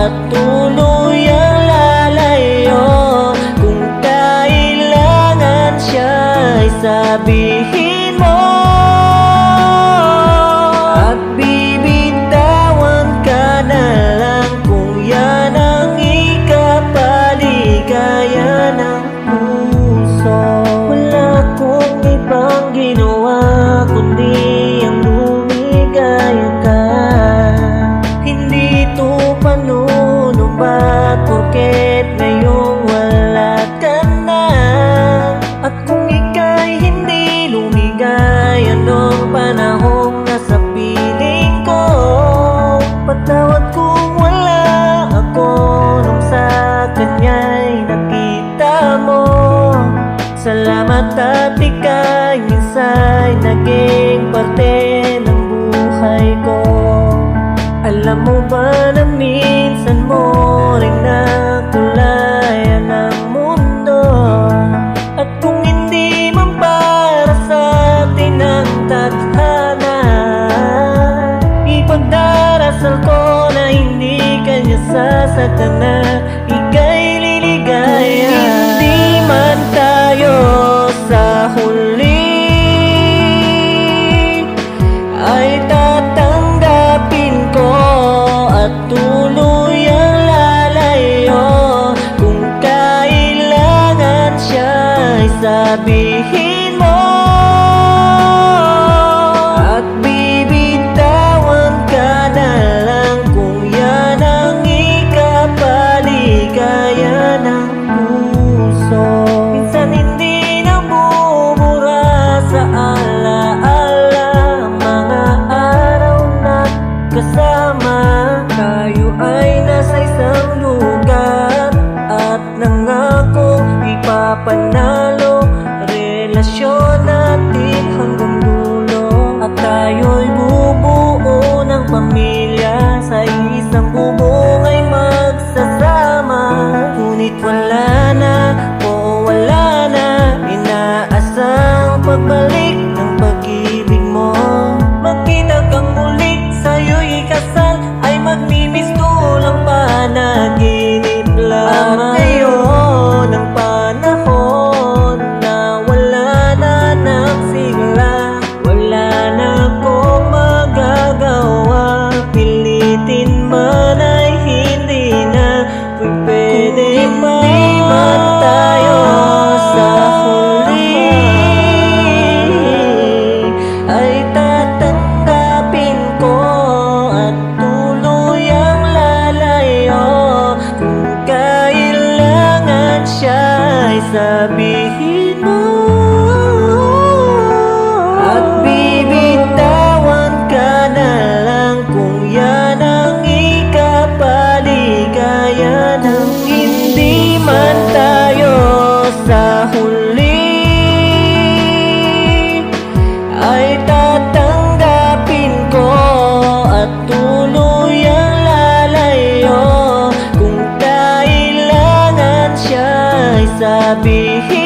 at tuluyang lalayo. Kung kailangan siya'y sabihin kanya'y nakita mo. Salamat at ika'y minsa'y naging parte ng buhay ko. Alam mo ba na minsan mo rin natulayan ang mundo. At kung hindi man para sa atin ang tadhana Ipagdarasal ko na hindi kanya sasaktan na tuluyang lalayo. Kung kailangan siya'y sabihin যায় ওই sasabihin mo. At bibitawan ka na lang kung yan ang ikapaligaya Nang hindi man tayo sa sabihin